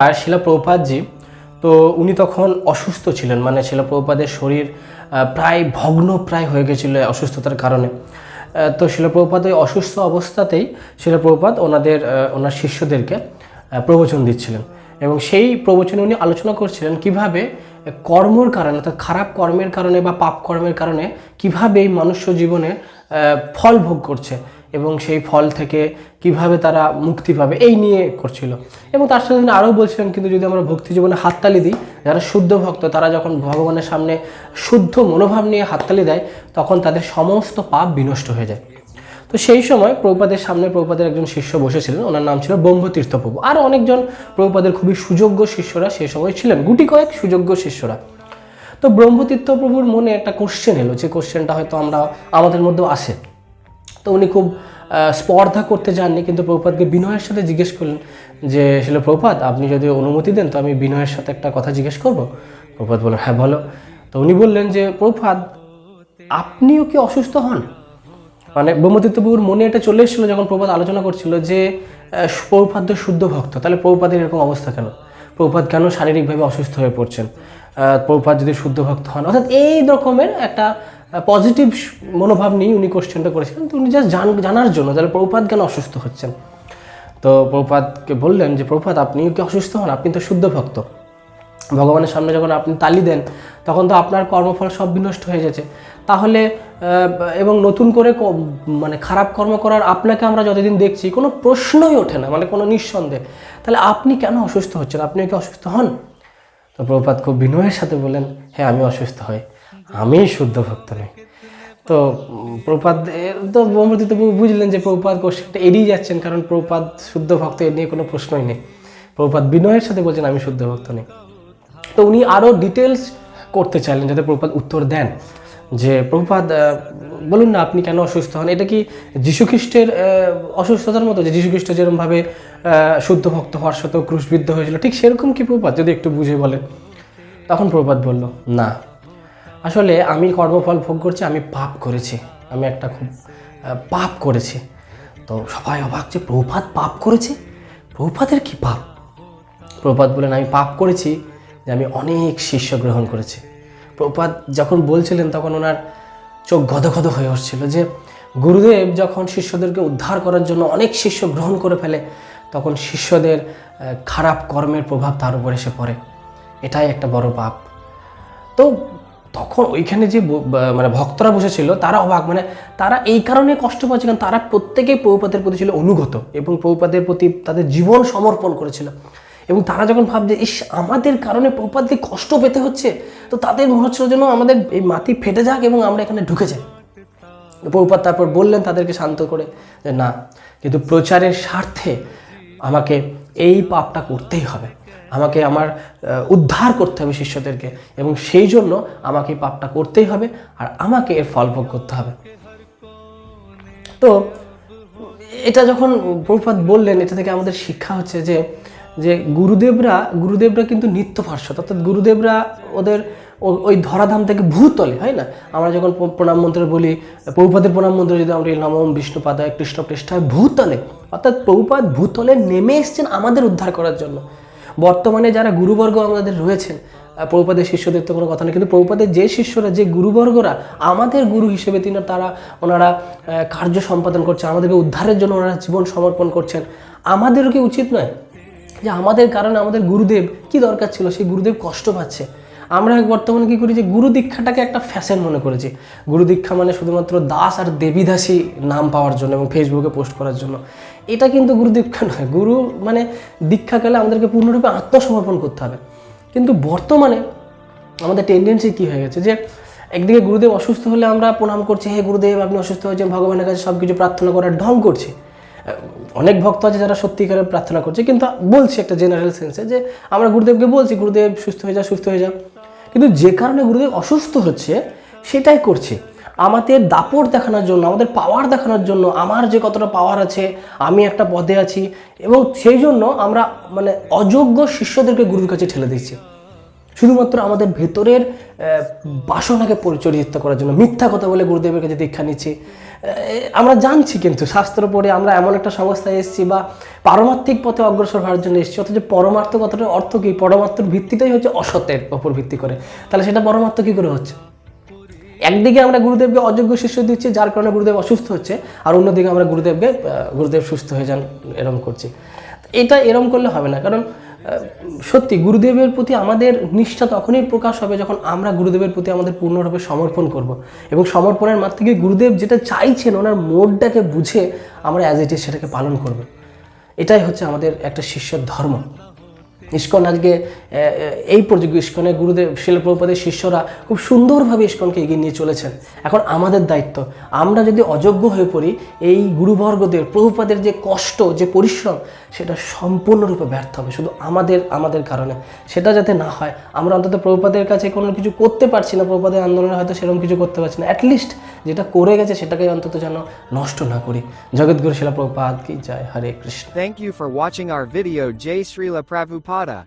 আর শিলা তো উনি তখন অসুস্থ ছিলেন মানে শিলা প্রভুপাদের শরীর প্রায় ভগ্ন প্রায় হয়ে গেছিল অসুস্থতার কারণে। তো শিলা প্রভুপাদ ওই অসুস্থ অবস্থাতেই শিলা প্রভুপাদ ওনাদের ওনার শিষ্যদেরকে প্রবচন দিচ্ছিলেন। এবং সেই প্রবচনে উনি আলোচনা করছিলেন কীভাবে কর্মর কারণে, অর্থাৎ খারাপ কর্মের কারণে বা পাপ কর্মের কারণে কীভাবে এই মনুষ্য জীবনে ফল ভোগ করছে। এবং সেই ফল থেকে কীভাবে তারা মুক্তি পাবে, এই নিয়ে করছিল। এবং তার সাথে তিনি আরও বলছিলেন, কিন্তু যদি আমরা ভক্তি জীবনে হাততালি দিই, যারা শুদ্ধ ভক্ত, তারা যখন ভগবানের সামনে শুদ্ধ মনোভাব নিয়ে হাততালি দেয়, তখন তাদের সমস্ত পাপ বিনষ্ট হয়ে যায়। তো সেই সময় প্রভুপাদের সামনে প্রভুপাদের একজন শিষ্য বসেছিলেন, ওনার নাম ছিল ব্রহ্মতীর্থ প্রভু আর অনেকজন প্রভুপাদের খুবই সুযোগ্য শিষ্যরা সেই সময় ছিলেন, গুটি কয়েক সুযোগ্য শিষ্যরা। তো ব্রহ্মতীর্থ প্রভুর মনে একটা কোশ্চেন এলো, যে কোশ্চেনটা হয়তো আমরা, আমাদের মধ্যেও আসে। তো উনি খুব স্পর্ধা করতে যাননি কিন্তু প্রভুপাদকে বিনয়ের সাথে জিজ্ঞেস করলেন যে ছিল প্রভুপাদ আপনি যদি অনুমতি দেন তো আমি বিনয়ের সাথে একটা কথা জিজ্ঞেস করব? প্রভুপাদ বললেন হ্যাঁ বলো। তো উনি বললেন যে প্রভুপাদ আপনিও কি অসুস্থ হন? মানে ব্রহ্মতীর্থবাবুর মনে এটা চলে এসেছিল যখন প্রভুপাদ আলোচনা করছিল যে আহ, প্রভুপাদ তো শুদ্ধ ভক্ত তাহলে প্রভুপাদের এরকম অবস্থা কেন? প্রভুপাদ কেন শারীরিকভাবে অসুস্থ হয়ে পড়ছেন? আহ, প্রভুপাদ যদি শুদ্ধ ভক্ত হন অর্থাৎ এই রকমের একটা পজিটিভ মনোভাব নিয়ে উনি কোশ্চেনটা করেছিলেন। তো উনি জাস্ট জানার জন্য, তাহলে প্রভুপাদ কেন অসুস্থ হচ্ছেন? তো প্রভুপাদকে বললেন যে, প্রভুপাদ আপনিও কি অসুস্থ হন? আপনি তো শুদ্ধ ভক্ত। ভগবানের সামনে যখন আপনি তালি দেন, তখন তো আপনার কর্মফল সব বিনষ্ট হয়ে যাচ্ছে তাহলে এবং নতুন করে মানে খারাপ কর্ম করার আপনাকে আমরা যতদিন দেখছি, কোনো প্রশ্নই ওঠে না মানে কোনো নিঃসন্দেহ। তাহলে আপনি কেন অসুস্থ হচ্ছেন? আপনি কি অসুস্থ হন? তো প্রভুপাত খুব বিনয়ের সাথে বলেন হ্যাঁ আমি অসুস্থ হই। আমি শুদ্ধ ভক্ত নই। তো এর তো ব্রহ্মতীর্থ প্রভু বুঝলেন যে প্রপাত কোশ্চেনটা এড়িয়ে যাচ্ছেন, কারণ প্রভুপাদ শুদ্ধ ভক্ত এ নিয়ে কোনো প্রশ্নই নেই। প্রভুপাদ বিনয়ের সাথে বলছেন, আমি শুদ্ধ ভক্ত নেই। তো উনি আরও ডিটেলস করতে চাইলেন, যাতে প্রভুপাদ উত্তর দেন, যে প্রভুপাদ বলুন না আপনি কেন অসুস্থ হন? এটা কি যীশুখ্রিস্টের অসুস্থতার মতো যে যীশুখ্রিস্ট যেরকমভাবে শুদ্ধ ভক্ত হওয়ার সত্ত্বেও ক্রুশবিদ্ধ হয়েছিল? ঠিক সেরকম কি প্রভুপাদ যদি একটু বুঝে বলেন। তখন প্রভুপাদ বলল, না। আসলে আমি কর্মফল ভোগ করছি, আমি পাপ করেছি। আমি একটা খুব পাপ করেছি। তো সবাই অবাক যে প্রভুপাত পাপ করেছে? প্রভুপাতের কি পাপ? প্রভুপাত বলেন, আমি পাপ করেছি যে আমি অনেক শিষ্য গ্রহণ করেছি। প্রভুপাত যখন বলছিলেন, তখন ওনার চোখ গদগদ হয়ে উঠছিল যে গুরুদেব যখন শিষ্যদেরকে উদ্ধার করার জন্য অনেক শিষ্য গ্রহণ করে ফেলে, তখন শিষ্যদের খারাপ কর্মের প্রভাব তার উপর এসে পড়ে। এটাই একটা বড় পাপ। তো তখন ওইখানে যে মানে ভক্তরা বসেছিল, তারা অবাক মানে তারা এই কারণে কষ্ট পাচ্ছে, কারণ তারা প্রত্যেকেই প্রভুপাতের প্রতি ছিল অনুগত এবং প্রভুপাতের প্রতি তাদের জীবন সমর্পণ করেছিল। এবং তারা যখন ভাবছে, ইস, আমাদের কারণে প্রভুপাতকে কষ্ট পেতে হচ্ছে? তো তাদের মনে হচ্ছিল যেন আমাদের এই মাটি ফেটে যাক এবং আমরা এখানে ঢুকে যাই। প্রভুপাত তারপর বললেন তাদেরকে শান্ত করে যে, না, কিন্তু প্রচারের স্বার্থে আমাকে এই পাপটা করতেই হবে। আমাকে আমার উদ্ধার করতে হবে শিষ্যদেরকে এবং সেই জন্য আমাকে পাপটা করতেই হবে আর আমাকে এর ফল ভোগ করতে হবে। তো এটা যখন প্রভুপাত বললেন, এটা থেকে আমাদের শিক্ষা হচ্ছে যে যে গুরুদেবরা গুরুদেবরা কিন্তু নিত্য পার্শ্বদ অর্থাৎ গুরুদেবরা ওদের ওই ধরাধাম থেকে ভূতলে, হয় না? আমরা যখন প্রণাম মন্ত্র বলি, প্রভুপাদের প্রণাম মন্ত্র যদি আমরা নমম বিষ্ণুপাদায় কৃষ্ণ পৃষ্ঠায় ভূতলে, অর্থাৎ প্রভুপাদ ভূতলে নেমে এসছেন আমাদের উদ্ধার করার জন্য। বর্তমানে যারা গুরুবর্গ আমাদের রয়েছেন প্রভুপাদের শিষ্যদের তো কোনো কথা নেই, কিন্তু প্রভুপাদের যে শিষ্যরা, যে গুরুবর্গরা, আমাদের গুরু হিসেবে তিনি তারা ওনারা কার্য সম্পাদন করছে আমাদেরকে উদ্ধারের জন্য ওনারা জীবন সমর্পণ করছেন। আমাদেরও কি উচিত নয় যে আমাদের কারণে আমাদের গুরুদেব, কি দরকার ছিল? সেই গুরুদেব কষ্ট পাচ্ছে। আমরা বর্তমানে কি করি যে গুরু দীক্ষাটাকে একটা ফ্যাশন মনে করেছি গুরু দীক্ষা মানে শুধুমাত্র দাস আর দেবীদাসী নাম পাওয়ার জন্য এবং ফেসবুকে পোস্ট করার জন্য। এটা কিন্তু গুরু দীক্ষা নয়। গুরু মানে দীক্ষা কালে আমাদেরকে পূর্ণরূপে আত্মসমর্পণ করতে হবে। কিন্তু বর্তমানে আমাদের টেন্ডেন্সি কি হয়ে গেছে যে একদিকে গুরুদেব অসুস্থ হলে আমরা প্রণাম করছি, হে গুরুদেব, আপনি অসুস্থ হয়েছেন ভগবানের কাছে সব কিছু প্রার্থনা করার ঢং করছি। অনেক ভক্ত আছে যারা সত্যিকারে প্রার্থনা করছে, কিন্তু বলছি একটা জেনারেল সেন্সে যে আমরা গুরুদেবকে বলছি, গুরুদেব, সুস্থ হয়ে যা, সুস্থ হয়ে যা। কিন্তু যে কারণে গুরুদেব অসুস্থ হচ্ছে, সেটাই করছে। আমাদের দাপট দেখানোর জন্য, আমাদের পাওয়ার দেখানোর জন্য, আমার যে কতটা পাওয়ার আছে, আমি একটা পদে আছি এবং সেই জন্য আমরা মানে অযোগ্য শিষ্যদেরকে গুরুর কাছে ঠেলে দিচ্ছি শুধুমাত্র আমাদের ভেতরের বাসনাকে পরিচরিত করার জন্য, মিথ্যা কথা বলে গুরুদেবের কাছে দীক্ষা নিচ্ছি। আমরা জানছি কিন্তু, শাস্ত্র পড়ে আমরা এমন একটা সংস্থায় এসেছি বা পারমার্থিক পথে অগ্রসর হওয়ার জন্য এসেছি, অথচ পরমার্থ কথাটার অর্থ কী? পরমার্থর ভিত্তিটাই হচ্ছে অসতের ওপর ভিত্তি করে। তাহলে সেটা পরমার্থ কী করে হচ্ছে? একদিকে আমরা গুরুদেবকে অযোগ্য শিষ্য দিচ্ছি, যার কারণে গুরুদেব অসুস্থ হচ্ছে, আর অন্যদিকে আমরা গুরুদেবকে গুরুদেব সুস্থ হয়ে যান, এরম করছি। এটা এরম করলে হবে না, কারণ সত্যি গুরুদেবের প্রতি আমাদের নিষ্ঠা তখনই প্রকাশ হবে যখন আমরা গুরুদেবের প্রতি আমাদের পূর্ণরূপে সমর্পণ করব। এবং সমর্পণের মাধ্যমে গুরুদেব যেটা চাইছেন, ওনার মোডটাকে বুঝে আমরা অ্যাজ ইট ইজ সেটাকে পালন করব। এটাই হচ্ছে আমাদের একটা শিষ্যের ধর্ম। ইস্কন আজকে এই প্রযোগ্য ইস্কনের গুরুদেব শিলপ্রপাদের শিষ্যরা খুব সুন্দরভাবে ইস্কনকে এগিয়ে নিয়ে চলেছেন। এখন আমাদের দায়িত্ব, আমরা যদি অযোগ্য হয়ে পড়ি, এই গুরুবর্গদের, প্রভুপাদের যে কষ্ট, যে পরিশ্রম, সেটা সম্পূর্ণরূপে ব্যর্থ হবে। শুধু আমাদের আমাদের কারণে। সেটা যাতে না হয়, আমরা অন্তত প্রভুপাদের কাছে কোনো কিছু করতে পারছি না, প্রভুপাদের আন্দোলনে হয়তো সেরকম কিছু করতে পারছি না। অ্যাটলিস্ট যেটা করে গেছে সেটাকে অন্তত যেন নষ্ট না করি। জগৎগুরু শিলা প্রভুপাদ কি জয়, Hare Krishna. Thank you for watching our video, Jai Srila Nevada.